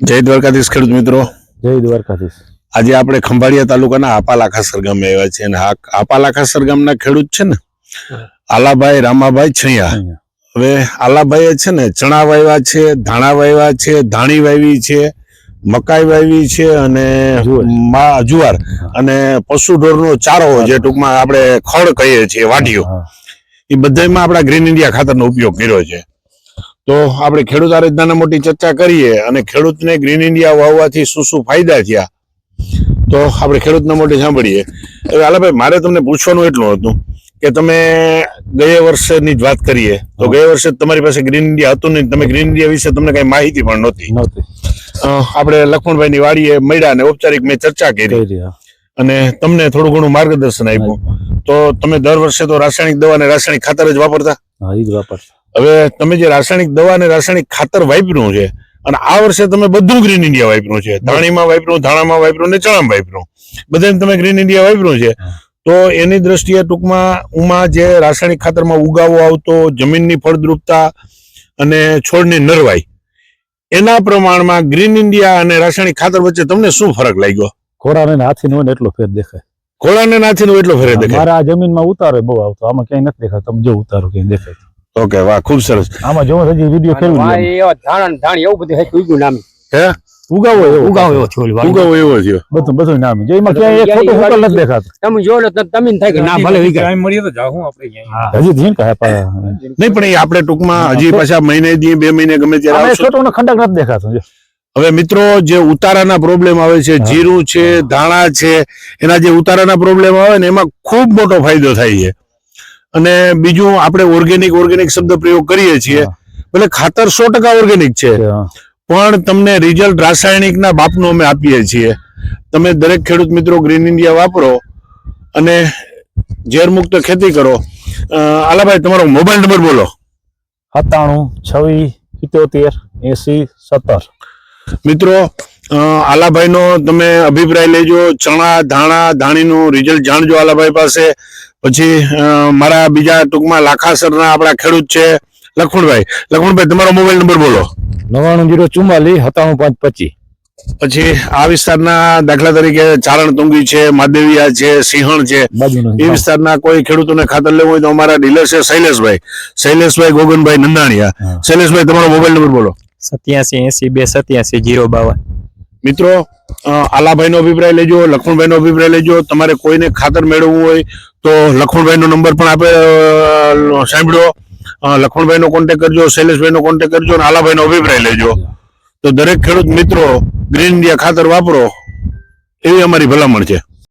જય દ્વારકાધીશ ખેડૂત મિત્રો. જય દ્વારકાધીશ. આજે આપણે ખંભાળિયા તાલુકાના આપાલાખા ગામે આવ્યા છીએ અને આ આપાલાખાસર ગામના ખેડૂત છે ને આલાભાઈ રામાભાઈ છૈયા. હવે આલાભાઈએ છે ને ચણા વાવ્યા છે ધાણા વાવ્યા છે ધાણી વાવી છે મકાઈ વાવી છે અને જુવાર. અને પશુ ઢોરનો ચારો જે ટૂંકમાં આપણે ખડ કહીએ છીએ વાઢીઓ. એ બધામાં આપણા ગ્રીન ઇન્ડિયા ખાતરનો ઉપયોગ કર્યો છે. તો આપણે ખેડૂત આરોગ્યના મોટી ચર્ચા કરીએ અને ખેડૂતને ગ્રીન ઇન્ડિયા વાવવાથી શું શું ફાયદા થયા? તો આપણે ખેડૂતના મોટી સાંભળીએ. હવે આલાભાઈ મારે તમને પૂછવાનું એટલું હતું કે તમે ગયા વર્ષની જ વાત કરીએ. તો ગયે વર્ષે તમારી પાસે ગ્રીન ઇન્ડિયા હતું નહીં તમે ગ્રીન ઇન્ડિયા વિશે તમને કઈ માહિતી પણ નહોતી. આપણે લક્ષ્મણભાઈની વાડીએ મળ્યા અને ઔપચારિક મેં ચર્ચા કરી. અને તમને થોડું ઘણું માર્ગદર્શન આપ્યું. તો તમે દર વર્ષે તો રાસાયણિક દવા અને રાસાયણિક ખાતર જ વાપરતા? હા એ જ વાપરતા. હવે તમે જે રાસાયણિક દવા અને રાસાયણિક ખાતર વાપર્યું છે અને આ વર્ષે તમે બધું ગ્રીન ઇન્ડિયા વાપર્યું છે. ધાણીમાં વાપર્યું ધાણામાં વાપર્યું ને ચણામાં વાપર્યું. બધાને તમે ગ્રીન ઇન્ડિયા વાપર્યું છે. તો એની દ્રષ્ટિએ ટૂંકમાં ઉમાં જે રાસાયણિક ખાતરમાં ઉગાવો આવતો જમીનની ફળદ્રુપતા અને છોડની નરવાઈ એના પ્રમાણમાં ગ્રીન ઇન્ડિયા અને રાસાયણિક ખાતર વચ્ચે તમને શું ફરક લાગ્યો? ખોરાને નાથી નો એટલો ફેર દેખાય. ખોળાને નાથીનો એટલો ફેર દેખાય. મારા આ જમીનમાં ઉતારો બહુ આવતો આમાં ક્યાંય નથી દેખાતો જો ઉતારો ક્યાંય દેખાય. ઓકે વાહ ખૂબ સરસ. આમાં જોવો હજી વીડિયો ફેરવી વાહ, એવો ધાણ ધાણ એવું બધું હેક ઉગ્યું નામ. હે? ઉગાવો એવો ઉગાવો એવો થયો ઉગાવો એવો થયો. બધું બધું નામ. જો એમાં ક્યાં એક ફોટો ફોટો નથી દેખાતો. તમે જો લો ત- તમે થાય કે ના ભલે વિગાડ. હજી ધીન કહે પા નહીં પણ એ આપણે ટૂંકમાં હજી પાછા મહિને દી બે મહિને ગમે ત્યારે આવશું. ફોટોનો ખંડક નથી દેખાતો જો. હવે મિત્રો જે ઉતારાના પ્રોબ્લેમ આવે છે જીરું છે ધાણા છે એના જે ઉતારાના પ્રોબ્લેમ આવે ને એમાં ખૂબ મોટો ફાયદો થાય છે. અને બીજું આપણે ઓર્ગેનિક ઓર્ગેનિક શબ્દ પ્રયોગ કરીએ છીએ. એટલે ખાતર સો ટકા ઓર્ગેનિક છે પણ તમને રિઝલ્ટ રાસાયણિકના બાપનું અમે આપીએ છીએ. તમે દરેક ખેડૂત મિત્રો ગ્રીન ઇન્ડિયા વાપરો અને ઝેરમુક્ત ખેતી કરો. આલાભાઈ તમારો મોબાઈલ નંબર બોલો. સત્તાણું છવ્વીસ સિત્તોતેર એસી સત્તર. મિત્રો આલાભાઈનો તમે અભિપ્રાય લેજો ચણા ધાણા ધાણીનું રિઝલ્ટ જાણજો આલાભાઈ પાસે. પછી મારા બીજા ટૂંકમાં લાખાસરના આપણા ખેડૂત છે લખમણભાઈ લખમણભાઈ તમારો મોબાઈલ નંબર બોલો. નવાણું જીરો ચુમ્માલીસ સત્તાણું પાંચ પચીસ. પછી આ વિસ્તારના દાખલા તરીકે ચારણ તુંગી છે માદેવિયા છે સિંહણ છે. એ વિસ્તારના કોઈ ખેડૂતોને ખાતર લેવું હોય તો અમારા ડીલર છે શૈલેષભાઈ. શૈલેષભાઈ ગોગનભાઈ નંદાણીયા. શૈલેષભાઈ તમારો મોબાઈલ નંબર બોલો. સત્યાસી એસી બે સત્યાસી જીરો બાવન. મિત્રો આલાભાઈનો અભિપ્રાય લેજો લક્ષ્મણભાઈનો અભિપ્રાય લેજો. તમારે કોઈને ખાતર મેળવવું હોય તો લક્ષ્મણભાઈનો નંબર પણ આપે સાંભળ્યો અ, લક્ષ્મણભાઈનો કોન્ટેક કરજો શૈલેષભાઈનો કોન્ટેક કરજો અને આલાભાઈનો અભિપ્રાય લેજો. તો દરેક ખેડૂત મિત્રો ગ્રીન ઇન્ડિયા ખાતર વાપરો એવી અમારી ભલામણ છે.